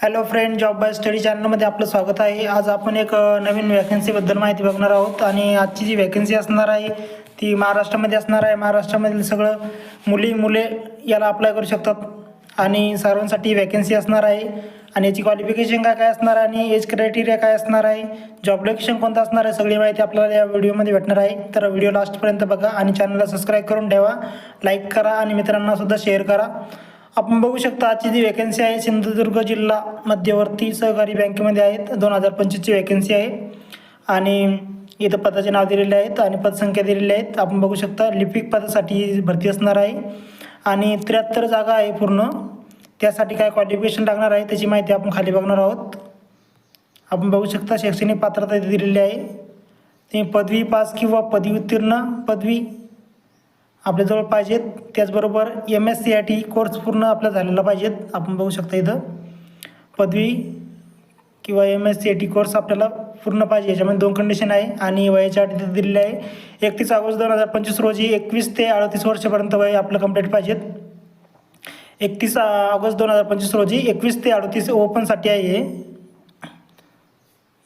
Hello friend job by study चॅनलमध्ये आपलं स्वागत आहे. आज आपण एक नवीन वॅकन्सीबद्दल माहिती बघणार आहोत आणि आजची जी वॅकन्सी असणार आहे ती महाराष्ट्रामध्ये असणार आहे. महाराष्ट्रामधील सगळं मुली मुले याला अप्लाय करू शकतात आणि सर्वांसाठी वॅकन्सी असणार आहे. आणि याची क्वालिफिकेशन काय काय असणार आहे आणि एज क्रायटेरिया काय असणार आहे जॉब लोकेशन कोणतं असणार आहे सगळी माहिती आपल्याला या व्हिडिओमध्ये भेटणार आहे. तर व्हिडिओ लास्टपर्यंत बघा आणि चॅनलला सबस्क्राईब करून ठेवा. लाईक करा आणि मित्रांनासुद्धा शेअर करा. आपण बघू शकता आजची जी वॅकन्सी आहे सिंधुदुर्ग जिल्हा मध्यवर्ती सहकारी बँकेमध्ये आहेत. दोन हजार पंचवीसची वॅकन्सी आहे. आणि इथं पदाचे नाव दिलेले आहेत आणि पदसंख्या दिलेली आहेत. आपण बघू शकता लिपिक पदासाठी भरती असणार आहे. आणि त्र्याहत्तर जागा आहे पूर्ण. त्यासाठी काय क्वालिफिकेशन लागणार आहे त्याची माहिती आपण खाली बघणार आहोत. आपण बघू शकता शैक्षणिक पात्रता दिलेली आहे. ते पदवी पास किंवा पदवी उत्तीर्ण पदवी आपल्याजवळ पाहिजेत. त्याचबरोबर M S C I T course पूर्ण आपला झालेला पाहिजेत. आपण बघू शकता इथं. पदवी किंवा M S C I T course आपल्याला पूर्ण पाहिजे. याच्यामध्ये दोन कंडिशन आहे आणि वयाच्या अटी तिथे दिलेली आहे. एकतीस ऑगस्ट दोन हजार पंचवीस रोजी एकवीस ते अडतीस वर्षापर्यंत वय आपलं कंप्लीट पाहिजेत. एकतीस ऑगस्ट दोन हजार पंचवीस रोजी एकवीस ते अडतीस ओपनसाठी आहे हे.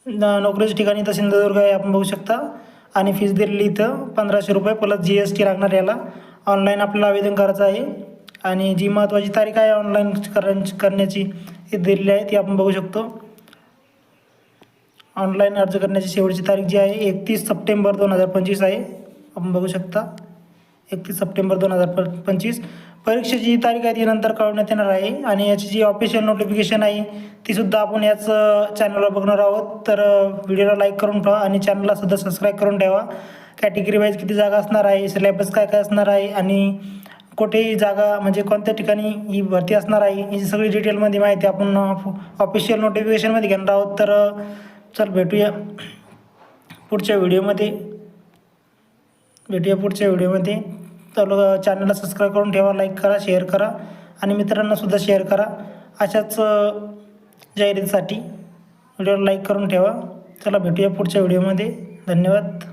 नोकरीच्या ठिकाणी तर सिंधुदुर्ग आहे आपण बघू शकता. आणि फीज दिलेली इथं पंधराशे रुपये प्लस जी एस टी लागणार याला. ऑनलाईन आपल्याला आवेदन करायचं आहे. आणि जी महत्त्वाची तारीख आहे ऑनलाईन करण करण्याची ती दिलेली आहे ती आपण बघू शकतो. ऑनलाईन अर्ज करण्याची शेवटची तारीख जी आहे एकतीस सप्टेंबर दोन हजार पंचवीस आहे. आपण बघू शकता. एकतीस सप्टेंबर दोन हजार प पंचवीस. परीक्षेची जी तारीख आहे ती नंतर कळवण्यात येणार आहे आणि याची जी ऑफिशियल नोटिफिकेशन आहे तीसुद्धा आपण याच चॅनलवर बघणार आहोत. तर व्हिडिओला लाईक करून ठेवा आणि चॅनलला सुद्धा सबस्क्राईब करून ठेवा. कॅटेगरी वाईज किती जागा असणार आहे सिलेबस काय काय असणार आहे आणि कुठेही जागा म्हणजे कोणत्या ठिकाणी ही भरती असणार आहे ही सगळी डिटेलमध्ये माहिती आपण ऑफिशियल नोटिफिकेशनमध्ये घेणार आहोत. तर चल भेटूया पुढच्या व्हिडिओमध्ये भेटूया पुढच्या व्हिडिओमध्ये तर चॅनलला सबस्क्राईब करून ठेवा लाईक करा शेअर करा आणि मित्रांनासुद्धा शेअर करा. अशाच जाहिरातीसाठी व्हिडिओला लाईक करून ठेवा. चला भेटूया पुढच्या व्हिडिओमध्ये धन्यवाद.